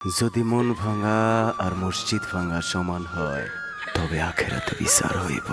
যদি মন ভাঙা আর মসজিদ ভাঙা সমান হয় তবে আখেরাতে বিচার হইব।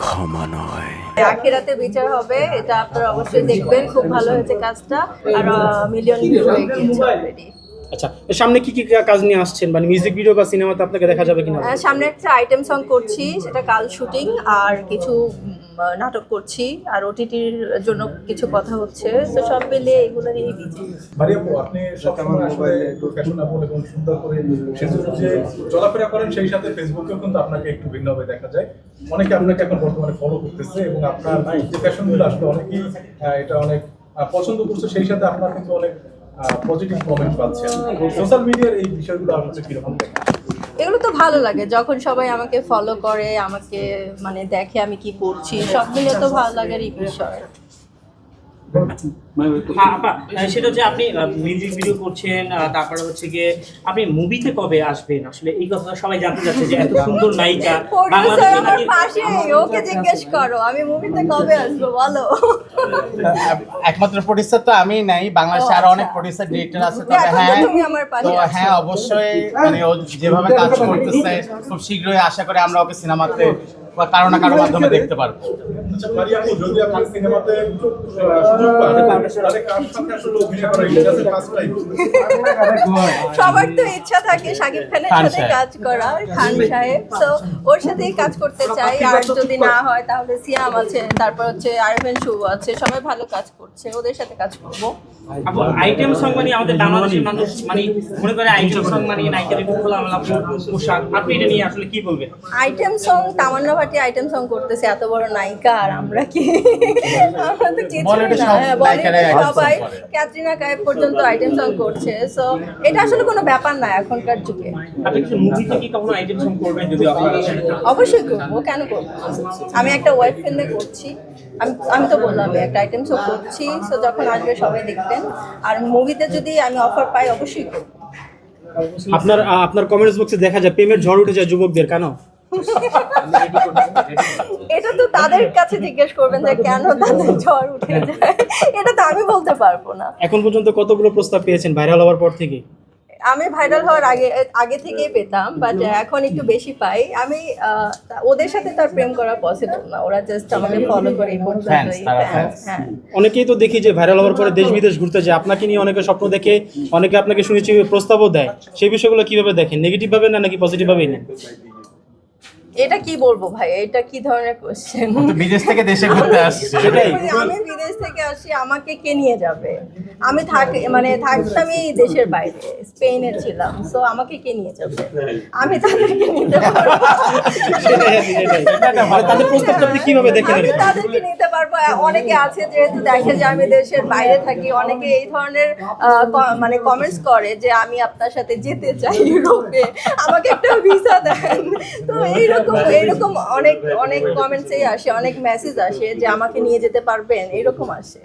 ক্ষমা নয়। আখেরাতে বিচার হবে এটা আপনারা অবশ্যই দেখবেন। খুব ভালো হয়েছে কাজটা আর মিলিয়ন ভিউ হয়ে গিয়েছে অলরেডি আচ্ছা সামনে কি কি কাজ নিয়ে আসছেন? মানে মিউজিক ভিডিও বা সিনেমাতে আপনাকে দেখা যাবে কিনা? সামনে একটা আইটেম সং করছি সেটা কাল শুটিং আর কিছু নাটক করছি আর ওটিটির জন্য কিছু কথা হচ্ছে। তো সব মিলিয়ে এগুলো নিয়েই বিজি মারিয়া আপনি সবসময় আসলে একটু ফ্যাশনেবল এবং সুন্দর করে সেজন্য যে চলাফেরা করেন সেই সাথে ফেসবুকেও কিন্তু আপনাকে একটু ভিন্নভাবে দেখা যায়। অনেকে আপনাকে এখন বর্তমানে ফলো করতেছে এবং আপনার যে ফ্যাশনগুলো আসলে অনেকেই এটা অনেক পছন্দ করছে সেই সাথে আপনার কিন্তু অনেক পজিটিভ কমেন্ট পাচ্ছেন সোশ্যাল মিডিয়ার এই বিষয়গুলো আপনার কীরকম দেখেন? তো ভালো লাগে, যখন সবাই আমাকে ফলো করে, আমাকে মানে দেখে আমি কি করছি, সব মিলে তো ভালো লাগে বিষয় সেটা হচ্ছে আপনি মিউজিক ভিডিও করছেন তারপরে হচ্ছে গিয়ে আপনি মুভিতে কবে আসবেন? আসলে এই কথাটা সবাই জানতে চাচ্ছে যে এত সুন্দর নায়িকা বাংলাদেশে নাকি ওকে জিজ্ঞেস করো আমি মুভিতে কবে আসব বলো। একমাত্র প্রডিউসার তো আমি নাই বাংলাদেশে আরও আচ্ছা। অনেক প্রডিউসার ডিরেক্টর আছে তবে হ্যাঁ। তো হ্যাঁ অবশ্যই মানে ও যেভাবে কাজ করতেছে খুব শীঘ্রই আশা করি আমরা ওকে সিনেমাতে বা কারও না কারও মাধ্যমে দেখতে পারব। আচ্ছা কার সবার তো ইচ্ছা থাকে শাকিব খানের সাথে কাজ করার খান সাহেব। তো ওর সাথেই কাজ করতে চাই। আর যদি না হয় তাহলে সিয়াম আছে তারপর হচ্ছে আরভিন শুভ আছে সবাই ভালো কাজ করছে ওদের সাথে কাজ করব। আইটেম সং মানে আমাদের বাংলাদেশের মানুষ মানে মনে করে আইটেম সং মানে একটু খোলামেলা পোশাক। আপনি এটা নিয়ে আসলে কি বলবেন? আইটেম সং তামান্না ভাটি আইটেম সং করতেছে এত বড় নায়িকা আর আমরা কি? আমরা তো না। সব হ্যাঁ, সবাই। ক্যাটরিনা কাইফ পর্যন্ত আইটেম সং করছে। সো এটা আসলে কোনো ব্যাপার না এখনকার যুগে। আপনি কি মুভিতে কি কখনো আইটেম সং করবেন যদি আপনার অবশ্যই করব। কেন করব? আমি একটা ওয়েব ফিল্মে করছি। আমি আমি তো বললাম একটা আইটেম শো করছি। সো যখন আসবে সবাই দেখবেন। আর মুভিতে যদি আমি অফার পাই অবশ্যই করব। আপনার আপনার কমেন্টস বক্সে দেখা যায় প্রেমের ঝড় উঠে যায় যুবকদের কেন? এটা তো তাদের কাছে জিজ্ঞেস করবেন যে কেন তাদের ঝড় উঠে যায়। এটা তো আমি বলতে পারব না। এখন পর্যন্ত কতগুলো প্রস্তাব পেয়েছেন ভাইরাল হওয়ার পর থেকে? আমি ভাইরাল হওয়ার আগে আগে থেকেই পেতাম বাট এখন একটু বেশি পাই। আমি আহ, ওদের সাথে তার প্রেম করা পসিবল না। ওরা জাস্ট আমাকে ফলো করে। হ্যাঁ। অনেকেই তো দেখি যে ভাইরাল হওয়ার পরে দেশ বিদেশ ঘুরতে যায়। আপনাকে নিয়ে অনেকে স্বপ্ন দেখে অনেকে আপনাকে শুনেছি প্রস্তাবও দেয়। সেই বিষয়গুলো কীভাবে দেখেন? নেগেটিভ ভাবে না নাকি পজিটিভ ভাবেই নেন? এটা কি বলব ভাই? এটা কি ধরনের কোশ্চেন বিদেশ থেকে দেশে ঘুরতে আসছে। আমি বিদেশ থেকে আসি আমাকে কে নিয়ে যাবে? আমি থাক মানে থাকতামই দেশের বাইরে স্পেনে ছিলাম সো আমাকে কে নিয়ে যাবে? আমি তাদেরকে নিতে পারব। মানে তাদের প্রস্তাবটা আপনি কীভাবে দেখেন? আমি তাদেরকে নিতে পারব। অনেকে আছে যেহেতু দেখে যে আমি দেশের বাইরে থাকি অনেকে এই ধরনের মানে কমেন্টস করে যে আমি আপনার সাথে যেতে চাই ইউরোপে। আমাকে একটা ভিসা দেন। তো এইরকম এইরকম অনেক অনেক কমেন্টসেই আসে অনেক মেসেজ আসে যে আমাকে নিয়ে যেতে পারবেন এরকম আসে।